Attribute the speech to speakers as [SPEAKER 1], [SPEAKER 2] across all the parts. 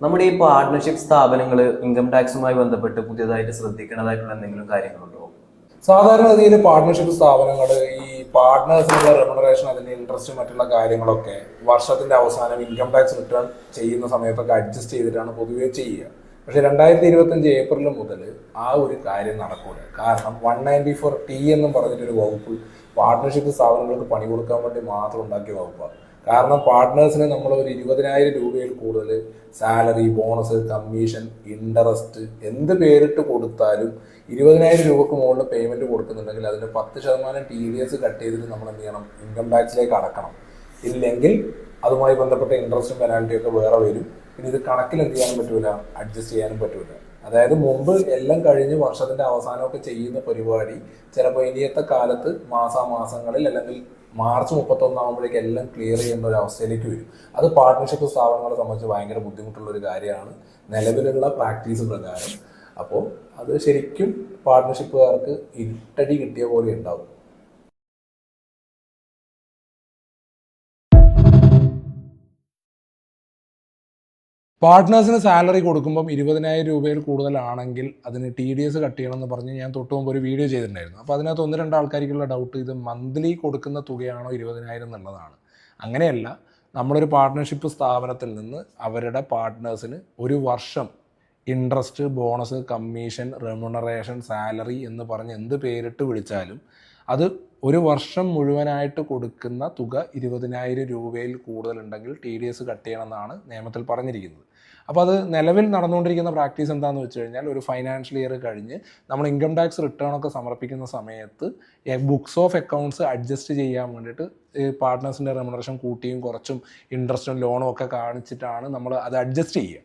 [SPEAKER 1] നമ്മുടെ ഈ പാർട്ട്ണർഷിപ്പ് സ്ഥാപനങ്ങൾ ഇൻകം ടാക്സുമായി ബന്ധപ്പെട്ട് പുതിയതായിട്ട് ശ്രദ്ധിക്കേണ്ടതായിട്ടുള്ള എന്തെങ്കിലും കാര്യങ്ങളുണ്ടോ?
[SPEAKER 2] സാധാരണഗതിയിൽ പാർട്ട്ണർഷിപ്പ് സ്ഥാപനങ്ങൾ ഈ പാർട്ട്നേഴ്സിനുള്ള റെമുനറേഷൻ അതിന്റെ ഇൻട്രസ്റ്റ് മറ്റുള്ള കാര്യങ്ങളൊക്കെ വർഷത്തിന്റെ അവസാനം ഇൻകം ടാക്സ് റിട്ടേൺ ചെയ്യുന്ന സമയത്തൊക്കെ അഡ്ജസ്റ്റ് ചെയ്തിട്ടാണ് പൊതുവെ ചെയ്യുക. പക്ഷെ രണ്ടായിരത്തി ഇരുപത്തഞ്ച് ഏപ്രിൽ മുതൽ ആ ഒരു കാര്യം നടക്കൂല. കാരണം വൺ നയന്റി ഫോർ ടി എന്നും പറഞ്ഞിട്ടൊരു വകുപ്പ് പാർട്ട്ണർഷിപ്പ് സ്ഥാപനങ്ങൾക്ക് പണി കൊടുക്കാൻ വേണ്ടി മാത്രം ഉണ്ടാക്കിയ വകുപ്പാണ് കാരണം പാർട്ട്നേഴ്സിന് നമ്മൾ ഒരു ഇരുപതിനായിരം രൂപയിൽ കൂടുതൽ സാലറി ബോണസ് കമ്മീഷൻ ഇൻട്രസ്റ്റ് എന്ത് പേരിട്ട് കൊടുത്താലും ഇരുപതിനായിരം രൂപക്ക് മുകളിൽ പേയ്മെന്റ് കൊടുക്കുന്നുണ്ടെങ്കിൽ അതിന് പത്ത് ശതമാനം ടി ഡി എസ് കട്ട് ചെയ്തിട്ട് നമ്മൾ എന്ത് ചെയ്യണം? ഇൻകം ടാക്സിലേക്ക് അടക്കണം. ഇല്ലെങ്കിൽ അതുമായി ബന്ധപ്പെട്ട ഇൻട്രസ്റ്റും പെനാൽറ്റിയും ഒക്കെ വേറെ വരും. പിന്നെ ഇത് കണക്കിൽ എന്ത് ചെയ്യാനും പറ്റൂല അഡ്ജസ്റ്റ് ചെയ്യാനും പറ്റൂല. അതായത് മുമ്പ് എല്ലാം കഴിഞ്ഞ് വർഷത്തിന്റെ അവസാനമൊക്കെ ചെയ്യുന്ന പരിപാടി ചിലപ്പോൾ ഇനിയത്തെ കാലത്ത് മാസാമാസങ്ങളിൽ അല്ലെങ്കിൽ മാർച്ച് മുപ്പത്തൊന്നാകുമ്പോഴേക്ക് എല്ലാം ക്ലിയർ ചെയ്യുന്ന ഒരു അവസ്ഥയിലേക്ക് വരും. അത് പാർട്ട്ണർഷിപ്പ് സ്ഥാപനങ്ങളെ സംബന്ധിച്ച് ഭയങ്കര ബുദ്ധിമുട്ടുള്ള ഒരു കാര്യമാണ്. നിലവിലുള്ള പ്രാക്ടീസ് പ്രകാരം. അപ്പോൾ അത് ശരിക്കും പാർട്ട്ണർഷിപ്പുകാർക്ക് ഇട്ടടി കിട്ടിയ പോലെ ഉണ്ടാവും. പാർട്ട്നേഴ്സിന് സാലറി കൊടുക്കുമ്പം ഇരുപതിനായിരം രൂപയിൽ കൂടുതലാണെങ്കിൽ അതിന് ടി ഡി എസ് കട്ട് ചെയ്യണമെന്ന് പറഞ്ഞ് ഞാൻ തൊട്ട് മുമ്പ് ഒരു വീഡിയോ ചെയ്തിട്ടുണ്ടായിരുന്നു. അപ്പോൾ അതിനകത്ത് ഒന്ന് രണ്ട് ആൾക്കാർക്കുള്ള ഡൗട്ട് ഇത് മന്ത്ലി കൊടുക്കുന്ന തുകയാണോ ഇരുപതിനായിരം എന്നുള്ളതാണ്. അങ്ങനെയല്ല നമ്മളൊരു പാർട്ട്ണർഷിപ്പ് സ്ഥാപനത്തിൽ നിന്ന് അവരുടെ പാർട്ട്നേഴ്സിന് ഒരു വർഷം interest bonus commission remuneration salary എന്ന് പറഞ്ഞ് എന്ത് പേരിട്ട് വിളിച്ചാലും അത് ഒരു വർഷം മുഴുവനായിട്ട് കൊടുക്കുന്ന തുക ഇരുപതിനായിരം രൂപയിൽ കൂടുതലുണ്ടെങ്കിൽ ടി ഡി എസ് കട്ട് ചെയ്യണമെന്നാണ് നിയമത്തിൽ പറഞ്ഞിരിക്കുന്നത്. അപ്പോൾ അത് നിലവിൽ നടന്നുകൊണ്ടിരിക്കുന്ന പ്രാക്ടീസ് എന്താണെന്ന് വെച്ച് കഴിഞ്ഞാൽ ഒരു ഫൈനാൻഷ്യൽ ഇയർ കഴിഞ്ഞ് നമ്മൾ ഇൻകം ടാക്സ് റിട്ടേൺ ഒക്കെ സമർപ്പിക്കുന്ന സമയത്ത് ബുക്സ് ഓഫ് അക്കൗണ്ട്സ് അഡ്ജസ്റ്റ് ചെയ്യാൻ വേണ്ടിയിട്ട് പാർട്ട്നേഴ്സിന്റെ റെമുനറേഷൻ കൂട്ടിയും കുറച്ചും ഇൻട്രസ്റ്റും ലോണും ഒക്കെ കാണിച്ചിട്ടാണ് നമ്മൾ അത് അഡ്ജസ്റ്റ് ചെയ്യുക.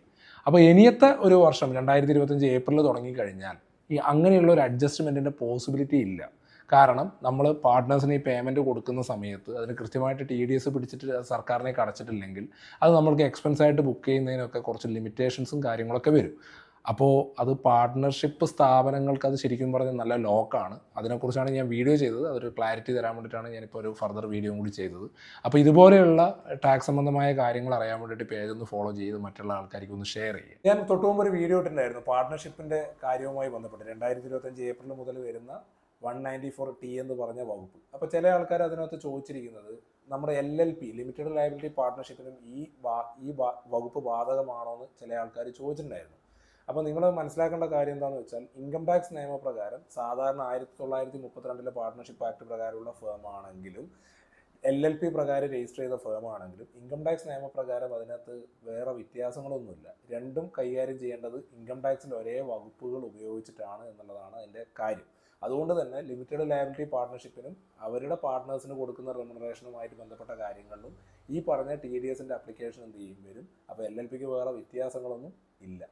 [SPEAKER 2] അപ്പോൾ ഇനിയത്തെ ഒരു വർഷം രണ്ടായിരത്തി ഇരുപത്തഞ്ച് ഏപ്രിൽ തുടങ്ങിക്കഴിഞ്ഞാൽ ഈ അങ്ങനെയുള്ള ഒരു അഡ്ജസ്റ്റ്മെന്റിന്റെ പോസിബിലിറ്റി ഇല്ല. കാരണം നമ്മൾ പാർട്ട്നേഴ്സിന് ഈ പേയ്മെന്റ് കൊടുക്കുന്ന സമയത്ത് അതിന് കൃത്യമായിട്ട് ടി ഡി എസ് പിടിച്ചിട്ട് സർക്കാരിനെ അടച്ചിട്ടില്ലെങ്കിൽ അത് നമ്മൾക്ക് എക്സ്പെൻസ് ആയിട്ട് ബുക്ക് ചെയ്യുന്നതിനൊക്കെ കുറച്ച് ലിമിറ്റേഷൻസും കാര്യങ്ങളൊക്കെ വരും. അപ്പോൾ അത് പാർട്ട്ണർഷിപ്പ് സ്ഥാപനങ്ങൾക്ക് അത് ശരിക്കും പറഞ്ഞാൽ നല്ല ലോക്കാണ് അതിനെക്കുറിച്ചാണ് ഞാൻ വീഡിയോ ചെയ്തത്. അതൊരു ക്ലാരിറ്റി തരാൻ വേണ്ടിയിട്ടാണ് ഞാനിപ്പോൾ ഒരു ഫർദർ വീഡിയോ കൂടി ചെയ്തത്. അപ്പോൾ ഇതുപോലെയുള്ള ടാക്സ് സംബന്ധമായ കാര്യങ്ങൾ അറിയാൻ വേണ്ടിയിട്ട് പേജ് ഒന്ന് ഫോളോ ചെയ്ത് മറ്റുള്ള ആൾക്കാർക്ക് ഒന്ന് ഷെയർ ചെയ്യുക ഞാൻ തൊട്ടുമുമ്പ് ഒരു വീഡിയോ ഇട്ടിട്ടുണ്ടായിരുന്നു. പാർട്ട്ണർഷിപ്പിന്റെ കാര്യവുമായി ബന്ധപ്പെട്ട്. രണ്ടായിരത്തി ഇരുപത്തഞ്ച് ഏപ്രിൽ മുതൽ വരുന്ന വൺ നയന്റി ഫോർ ടി എന്ന് പറഞ്ഞ വകുപ്പ്. അപ്പോൾ ചില ആൾക്കാർ അതിനകത്ത് ചോദിച്ചിരിക്കുന്നത് നമ്മുടെ L L P limited liability പാർട്ട്ണർഷിപ്പിനും ഈ ഈ വകുപ്പ് ബാധകമാണോ എന്ന് ചില ആൾക്കാർ ചോദിച്ചിട്ടുണ്ടായിരുന്നു. അപ്പോൾ നിങ്ങൾ മനസ്സിലാക്കേണ്ട കാര്യം എന്താണെന്ന് വെച്ചാൽ ഇൻകം ടാക്സ് നിയമപ്രകാരം സാധാരണ ആയിരത്തി തൊള്ളായിരത്തി മുപ്പത്തിരണ്ടിലെ പാർട്ട്ണർഷിപ്പ് ആക്ട് പ്രകാരമുള്ള ഫേം ആണെങ്കിലും എൽ എൽ പി പ്രകാരം രജിസ്റ്റർ ചെയ്ത ഫേം ആണെങ്കിലും ഇൻകം ടാക്സ് നിയമപ്രകാരം അതിനകത്ത് വേറെ വ്യത്യാസങ്ങളൊന്നുമില്ല. രണ്ടും കൈകാര്യം ചെയ്യേണ്ടത് ഇൻകം ടാക്സിൽ ഒരേ വകുപ്പുകൾ ഉപയോഗിച്ചിട്ടാണ് എന്നുള്ളതാണ് അതിന്റെ കാര്യം. അതുകൊണ്ട് തന്നെ ലിമിറ്റഡ് ലയബിലിറ്റി പാർട്ട്ണർഷിപ്പിനും അവരുടെ പാർട്ട്നേഴ്സിന് കൊടുക്കുന്ന റെമുനറേഷനുമായിട്ട് ബന്ധപ്പെട്ട കാര്യങ്ങളിലും ഈ പറഞ്ഞ ടി ഡി എസിന്റെ അപ്ലിക്കേഷൻ എന്ത് ചെയ്യും വരും? അപ്പോൾ എൽ എൽ പിക്ക് വേറെ വ്യത്യാസങ്ങളൊന്നും ഇല്ല.